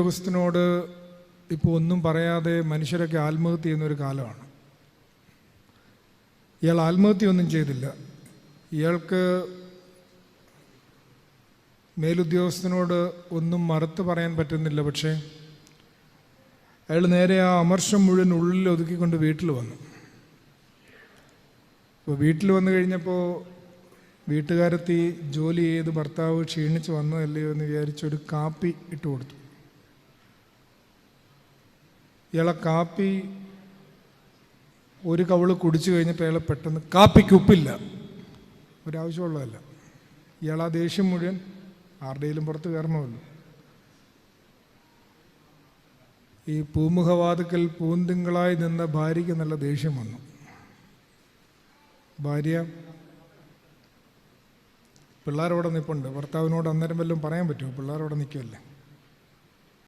ഉദ്യോഗസ്ഥനോട് ഇപ്പോൾ ഒന്നും പറയാതെ മനുഷ്യരൊക്കെ ആത്മഹത്യ ചെയ്യുന്നൊരു കാലമാണ്. ഇയാൾ ആത്മഹത്യ ഒന്നും ചെയ്തില്ല. ഇയാൾക്ക് മേലുദ്യോഗസ്ഥനോട് ഒന്നും മറുത്ത് പറയാൻ പറ്റുന്നില്ല. പക്ഷേ അയാൾ നേരെ ആ അമർഷം മുഴുവൻ ഉള്ളിൽ ഒതുക്കിക്കൊണ്ട് വീട്ടിൽ വന്നു. അപ്പോൾ വീട്ടിൽ വന്നു കഴിഞ്ഞപ്പോൾ വീട്ടുകാരെത്തി ജോലി ചെയ്ത് ഭർത്താവ് ക്ഷീണിച്ച് വന്നതല്ലയോ എന്ന് വിചാരിച്ചൊരു കാപ്പി ഇട്ട് കൊടുത്തു. ഇയാളെ കാപ്പി ഒരു കവൾ കുടിച്ചു കഴിഞ്ഞിട്ട് അയാളെ പെട്ടെന്ന് കാപ്പിക്ക് ഉപ്പില്ല. ഒരാവശ്യമുള്ളതല്ല. ഇയാൾ ആ ദേഷ്യം മുഴുവൻ ആരുടെയിലും പുറത്ത് കയറണമല്ലോ. ഈ പൂമുഖവാതുക്കൽ പൂന്തിങ്കളായി നിന്ന ഭാര്യയ്ക്ക് നല്ല ദേഷ്യം വന്നു. ഭാര്യ പിള്ളേരവിടെ നിൽപ്പുണ്ട് ഭർത്താവിനോട് അന്നേരം വല്ലതും പറയാൻ പറ്റുമോ? പിള്ളേരവിടെ നിൽക്കുമല്ലേ